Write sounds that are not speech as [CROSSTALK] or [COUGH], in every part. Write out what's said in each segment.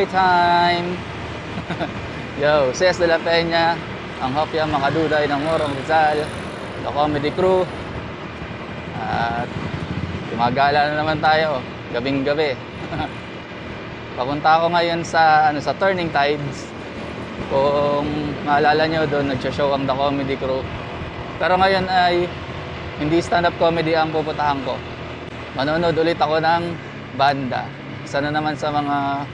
Happy time! [LAUGHS] Yo, Cés de la Peña, ang hopya mga duday ng Morong Rizal, The Comedy Crew. At gumagala na naman tayo, gabing gabi. [LAUGHS] Papunta ako ngayon sa ano sa Turning Tides. Kung maalala nyo doon, nagsha-show ang The Comedy Crew. Pero ngayon ay hindi stand-up comedy ang pupuntahan ko. Manonood ulit ako ng banda. Isa na naman sa mga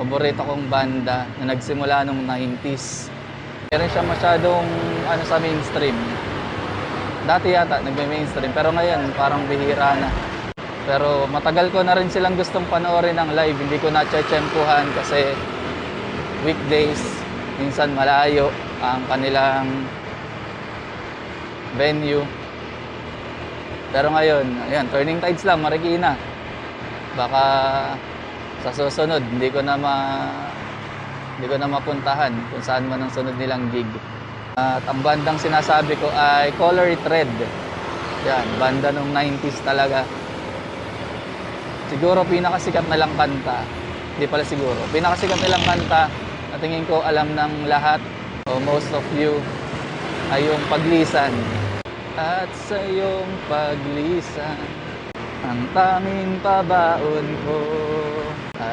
paborito kong banda na nagsimula nung 90s. Meron siya masyadong ano sa mainstream. Dati yata nagme-mainstream pero ngayon parang bihira na. Pero matagal ko na rin silang gustong panoorin ng live. Hindi ko na tsempuhan kasi weekdays, minsan malayo ang kanilang venue. Pero ngayon, ayan, turning tides lang, Marikina. Baka sa susunod, hindi ko na ma hindi ko na mapuntahan kung saan man ang sunod nilang gig. At ang bandang sinasabi ko ay Color Thread. Yan, banda nung 90s talaga. Siguro pinakasikat na lang kanta. Hindi pala siguro. Pinakasikat nilang kanta na tingin ko alam ng lahat o most of you ay yung paglisan. At sa iyong paglisan, ang tanging pabaon ko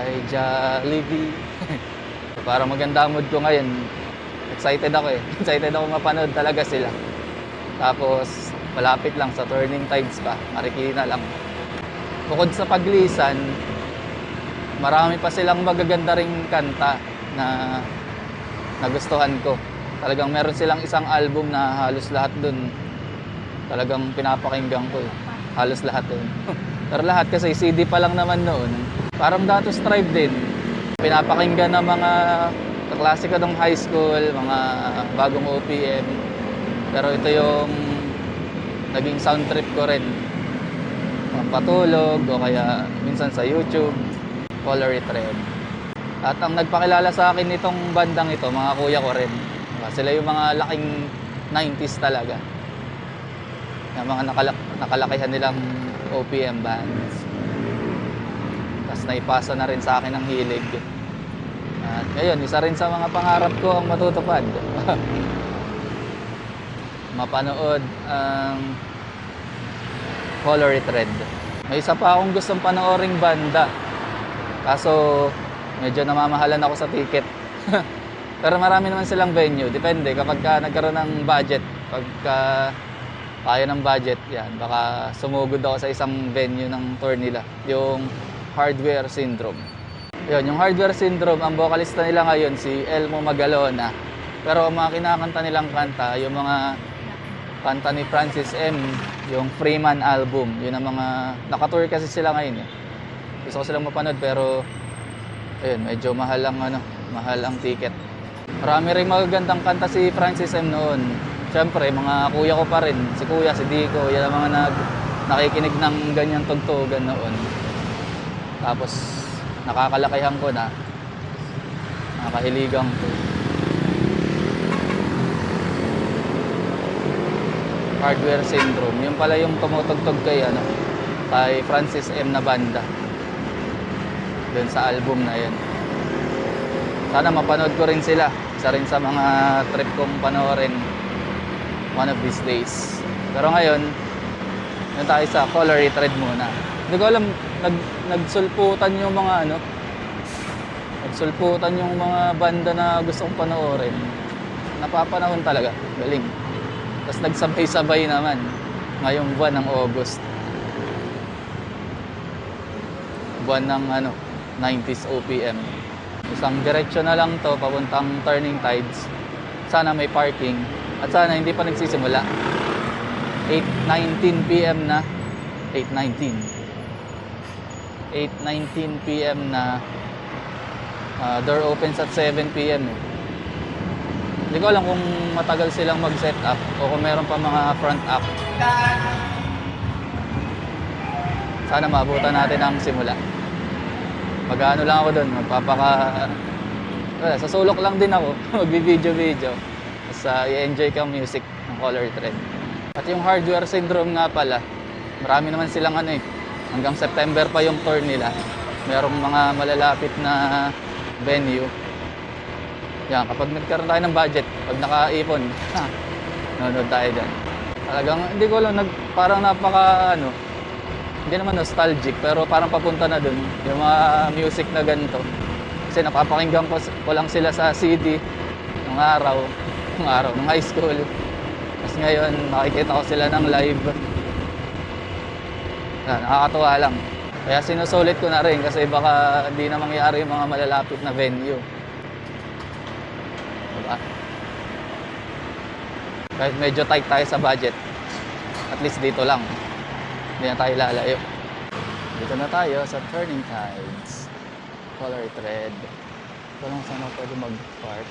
ay Jollibee. [LAUGHS] Para maganda ang mood ko ngayon. Excited ako eh. [LAUGHS] Excited ako mapanood talaga sila. Tapos, malapit lang sa Turning Tides pa. Marikina lang. Bukod sa paglisan, marami pa silang magaganda ring kanta na nagustuhan ko. Talagang meron silang isang album na halos lahat dun talagang pinapakinggan ko eh. Halos lahat eh. [LAUGHS] Pero lahat kasi CD pa lang naman noon. Parang Datos Tribe din. Pinapakinggan ng mga kaklase ko nung high school, mga bagong OPM. Pero ito yung naging sound trip ko rin. Patulog o kaya minsan sa YouTube, Color Thread. At ang nagpakilala sa akin nitong bandang ito, mga kuya ko rin. Sila yung mga laking 90s talaga na mga nakalak nakalakihan nilang OPM bands. Tapos naipasa na rin sa akin ang hilig. At ngayon, isa rin sa mga pangarap ko ang matutupad. [LAUGHS] Mapanood ang Color Thread. May isa pa akong gustong panooring banda. Kaso medyo namamahalan ako sa ticket. [LAUGHS] Pero marami naman silang venue. Depende kapag ka nagkaroon ng budget. Pagka kaya ng budget, yan. Baka sumugod ako sa isang venue ng tour nila. Yung Hardware Syndrome. Yun, yung Hardware Syndrome, ang vocalista nila ngayon si Elmo Magalona. Pero ang mga kinakanta nilang kanta, yung mga kanta ni Francis M, yung Freeman album. Yun ang mga, nakatour kasi sila ngayon eh. Gusto ko silang mapanood pero ayun, medyo mahal ang ano, mahal ang ticket. Marami rin magagandang kanta si Francis M noon. Siyempre, mga kuya ko pa rin. Si kuya, si Dico, yan ang mga nag, nakikinig ng ganyang tugtugan noon. Tapos, nakakalakihan ko na. Nakakahiligang ko. Hardware Syndrome. Yung pala yung tumutugtog kay, ano, kay Francis M. na banda. Doon sa album na yun. Sana mapanood ko rin sila. Isa rin sa mga trip kong panoorin one of these days. Pero ngayon, yun tayo sa color thread muna. Hindi ko alam, nag, nagsulputan yung mga ano, nagsulputan yung mga banda na gusto kong panoorin. Napapanahon talaga, galing. Tapos nagsabay-sabay naman ngayong buwan ng August. Buwan ng ano, 90s OPM. Isang diretsyon na lang to papuntang Turning Tides. Sana may parking at sana hindi pa nagsisimula. 8.19 p.m. na. 8.19. 8.19 p.m. na. Ah, door opens at 7 p.m. eh. Hindi ko alam kung matagal silang mag-set up o kung meron pa mga front up. Sana maabutan natin ang simula. Mag-ano lang ako doon, magpapaka... Wala, sa sulok lang din ako, [LAUGHS] magbi-video-video. Tapos uh, i-enjoy ko ang music ng Color Thread. At yung Hardware Syndrome nga pala, marami naman silang ano eh, hanggang September pa yung tour nila. Merong mga malalapit na venue. Yan, kapag nagkaroon tayo ng budget, pag nakaipon, nanonood tayo dyan. Talagang, hindi ko lang, nag, parang napaka, ano, hindi naman nostalgic, pero parang papunta na dun, yung mga music na ganito. Kasi napapakinggan ko, ko lang sila sa CD, nung araw, nung araw, nung high school. Tapos ngayon, nakikita ko sila ng live. Yan, nakakatuwa lang. Kaya sinusulit ko na rin kasi baka hindi na mangyari yung mga malalapit na venue. Diba? Kahit medyo tight tayo sa budget, at least dito lang. Hindi na tayo lalayo. Dito na tayo sa Turning Tides. Color red. Ito lang sana pwede mag-park.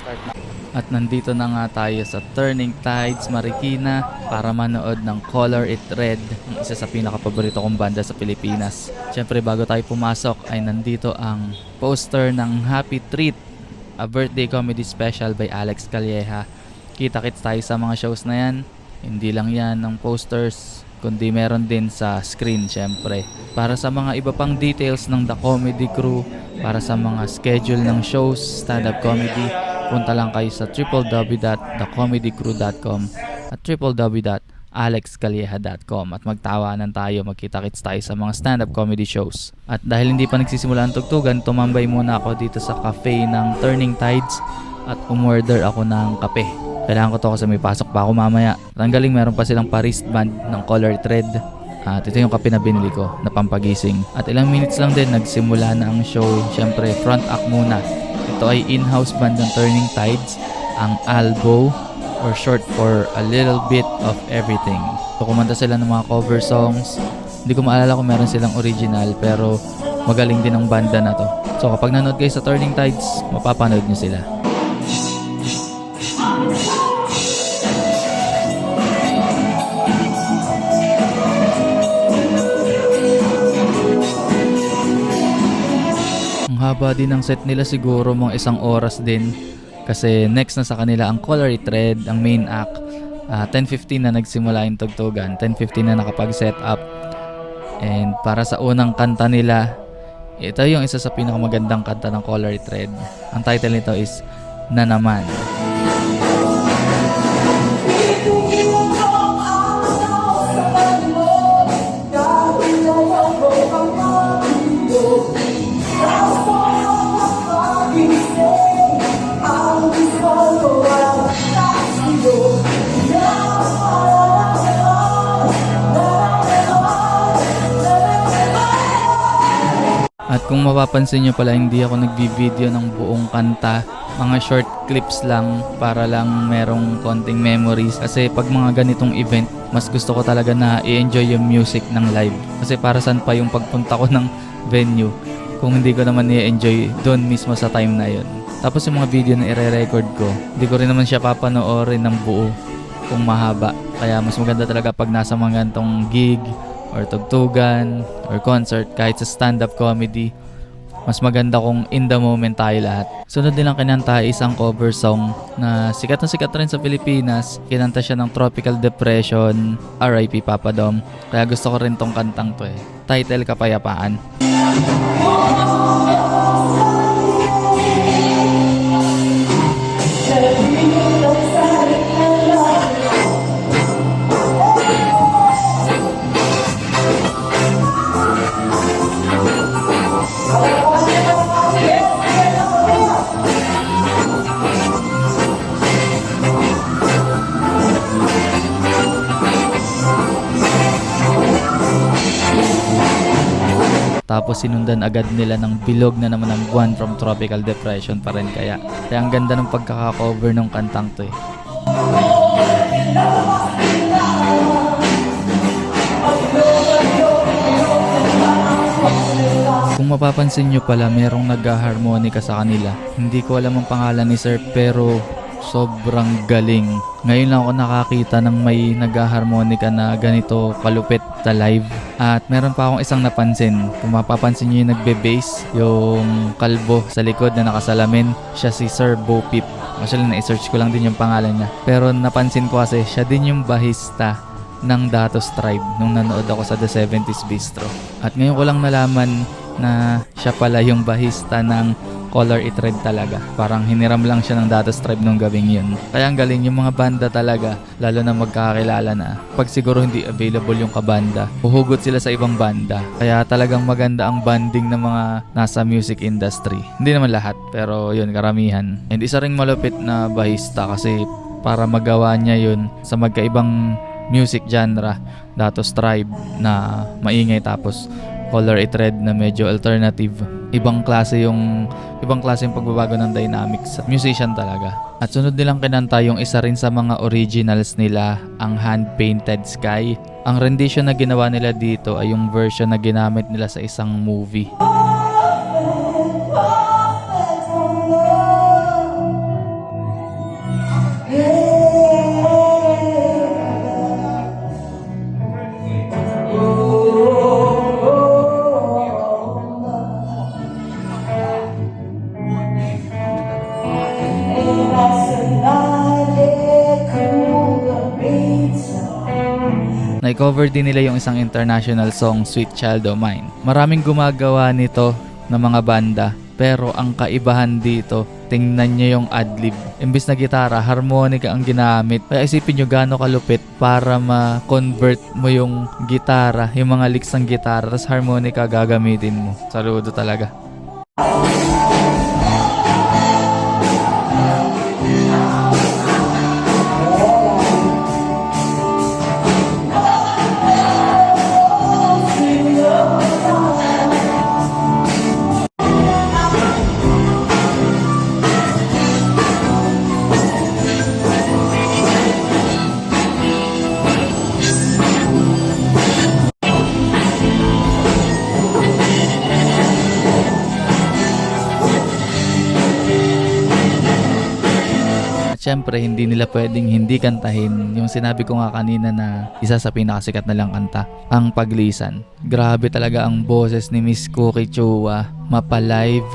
Start na. At nandito na nga tayo sa Turning Tides Marikina para manood ng Color It Red, ang isa sa pinakapaborito kong banda sa Pilipinas. Siyempre bago tayo pumasok ay nandito ang poster ng Happy Treat, a birthday comedy special by Alex Calleja. Kita-kits tayo sa mga shows na yan. Hindi lang yan ng posters, kundi meron din sa screen syempre. Para sa mga iba pang details ng The Comedy Crew, para sa mga schedule ng shows, stand-up comedy, punta lang kayo sa www.thecomedycrew.com at www.alexcalieja.com at magtawanan tayo, magkita-kits tayo sa mga stand-up comedy shows. At dahil hindi pa nagsisimula ang tugtugan, tumambay muna ako dito sa cafe ng Turning Tides at umorder ako ng kape. Kailangan ko to kasi may pasok pa ako mamaya. At galing, meron pa silang pa-wristband ng color thread. At ito yung kape na binili ko na pampagising. At ilang minutes lang din nagsimula na ang show. Siyempre, front act muna. Ito ay in-house band ng Turning Tides, ang Albo or short for A Little Bit of Everything. So kumanta sila ng mga cover songs. Hindi ko maalala kung meron silang original pero magaling din ang banda na to. So kapag nanood kayo sa Turning Tides, mapapanood nyo sila. Haba din ng set nila siguro mga isang oras din kasi next na sa kanila ang Color It Red, ang main act. Ah, 10.15 na nagsimula yung tugtugan, 10.15 na nakapag-set up. And para sa unang kanta nila, ito yung isa sa pinakamagandang kanta ng Color It Red. Ang title nito is Na Naman. At kung mapapansin nyo pala, hindi ako nagbi-video ng buong kanta. Mga short clips lang para lang merong konting memories. Kasi pag mga ganitong event, mas gusto ko talaga na i-enjoy yung music ng live. Kasi para saan pa yung pagpunta ko ng venue kung hindi ko naman i-enjoy doon mismo sa time na yon. Tapos yung mga video na ire-record ko, hindi ko rin naman siya papanoorin ng buo kung mahaba. Kaya mas maganda talaga pag nasa mga ganitong gig or tugtugan or concert kahit sa stand-up comedy mas maganda kung in the moment tayo lahat. Sunod din ang kinanta isang cover song na sikat na sikat rin sa Pilipinas. Kinanta siya ng Tropical Depression, R.I.P. Papa Dom. Kaya gusto ko rin tong kantang to eh. Title Kapayapaan. Tapos sinundan agad nila ng bilog na naman ng buwan from tropical depression pa rin kaya. Kaya ang ganda ng pagkaka-cover ng kantang to eh. Kung mapapansin nyo pala, merong nag-harmonica sa kanila. Hindi ko alam ang pangalan ni Sir pero sobrang galing. Ngayon lang ako nakakita ng may nag-harmonica na ganito kalupit sa live. At meron pa akong isang napansin. Kung mapapansin nyo yung nagbe-bass, yung kalbo sa likod na nakasalamin, siya si Sir Bo Peep. Actually, na-search ko lang din yung pangalan niya. Pero napansin ko kasi, siya din yung bahista ng Datos Tribe nung nanood ako sa The 70s Bistro. At ngayon ko lang nalaman na siya pala yung bahista ng Color It Red talaga. Parang hiniram lang siya ng Datos Tribe nung gabing yun. Kaya ang galing yung mga banda talaga, lalo na magkakakilala na. Pag siguro hindi available yung kabanda, huhugot sila sa ibang banda. Kaya talagang maganda ang banding ng mga nasa music industry. Hindi naman lahat, pero yun, karamihan. And isa ring malupit na bahista kasi para magawa niya yun sa magkaibang music genre, Datos Tribe na maingay tapos Color It Red na medyo alternative. Ibang klase yung ibang klase yung pagbabago ng dynamics. Musician talaga. At sunod nilang kinanta yung isa rin sa mga originals nila, ang Hand Painted Sky. Ang rendition na ginawa nila dito ay yung version na ginamit nila sa isang movie. Na-cover din nila yung isang international song, Sweet Child O' Mine. Maraming gumagawa nito ng mga banda, pero ang kaibahan dito, tingnan nyo yung adlib. Imbis na gitara, harmonica ang ginamit. Kaya isipin nyo gaano kalupit para ma-convert mo yung gitara, yung mga licks ng gitara, tapos harmonica gagamitin mo. Saludo talaga. At syempre, hindi nila pwedeng hindi kantahin yung sinabi ko nga kanina na isa sa pinakasikat na lang kanta, ang Paglisan. Grabe talaga ang boses ni Miss Cookie Chua. Mapa-live,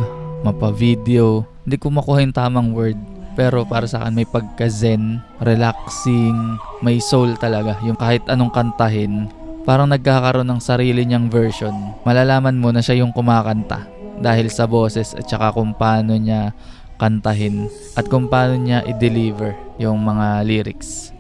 mapa-video. Hindi ko makuha yung tamang word. Pero para sa akin may pagka-zen, relaxing, may soul talaga. Yung kahit anong kantahin, parang nagkakaroon ng sarili niyang version. Malalaman mo na siya yung kumakanta dahil sa boses at saka kung paano niya kantahin at kung paano niya i-deliver yung mga lyrics.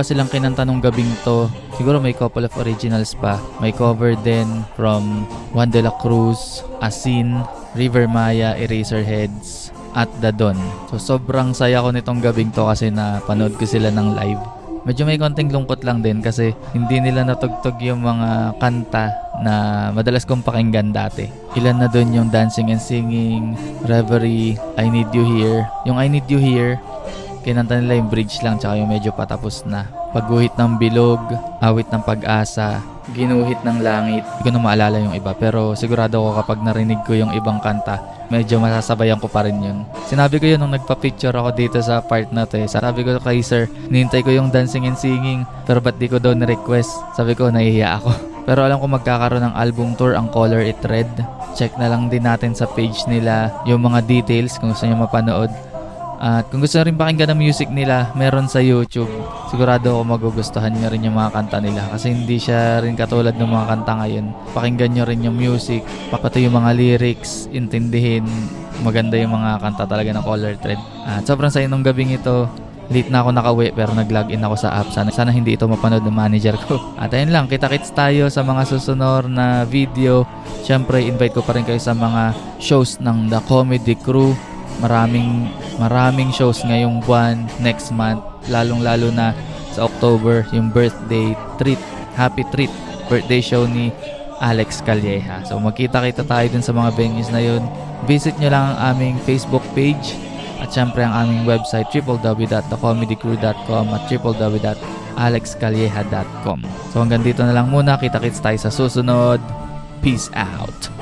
Pa silang kinanta nung gabing to. Siguro may couple of originals pa. May cover din from Juan de la Cruz, Asin, River Maya, Eraserheads, at The Don. So sobrang saya ko nitong gabing to kasi napanood ko sila ng live. Medyo may konting lungkot lang din kasi hindi nila natugtog yung mga kanta na madalas kong pakinggan dati. Ilan na doon yung Dancing and Singing, Reverie, I Need You Here. Yung I Need You Here, kinanta nila yung bridge lang tsaka yung medyo patapos na. Pagguhit ng bilog, awit ng pag-asa, ginuhit ng langit. Hindi ko na maalala yung iba pero sigurado ko kapag narinig ko yung ibang kanta, medyo masasabayan ko pa rin yun. Sinabi ko yun nung nagpa-picture ako dito sa part na to eh. Sabi ko kay sir, nihintay ko yung dancing and singing pero ba't di ko daw na-request? Sabi ko, nahihiya ako. [LAUGHS] Pero alam ko magkakaroon ng album tour ang Color It Red. Check na lang din natin sa page nila yung mga details kung gusto nyo mapanood. At kung gusto rin pakinggan ng music nila, meron sa YouTube. Sigurado ako magugustuhan nyo rin yung mga kanta nila kasi hindi siya rin katulad ng mga kanta ngayon. Pakinggan nyo rin yung music, pati yung mga lyrics, intindihin. Maganda yung mga kanta talaga ng Color Thread. At sobrang saya nung gabing ito. Late na ako nakauwi pero nag-login ako sa app. Sana, sana hindi ito mapanood ng manager ko. [LAUGHS] At ayun lang, kita-kits tayo sa mga susunod na video. Siyempre, invite ko pa rin kayo sa mga shows ng The Comedy Crew. Maraming, maraming shows ngayong buwan, next month. Lalong-lalo na sa October, yung birthday treat, happy treat, birthday show ni Alex Calleja. So magkita-kita tayo dun sa mga venues na yun. Visit nyo lang ang aming Facebook page at syempre ang aming website www.thecomedycrew.com at www.alexcalleja.com So hanggang dito na lang muna. Kita-kits tayo sa susunod. Peace out!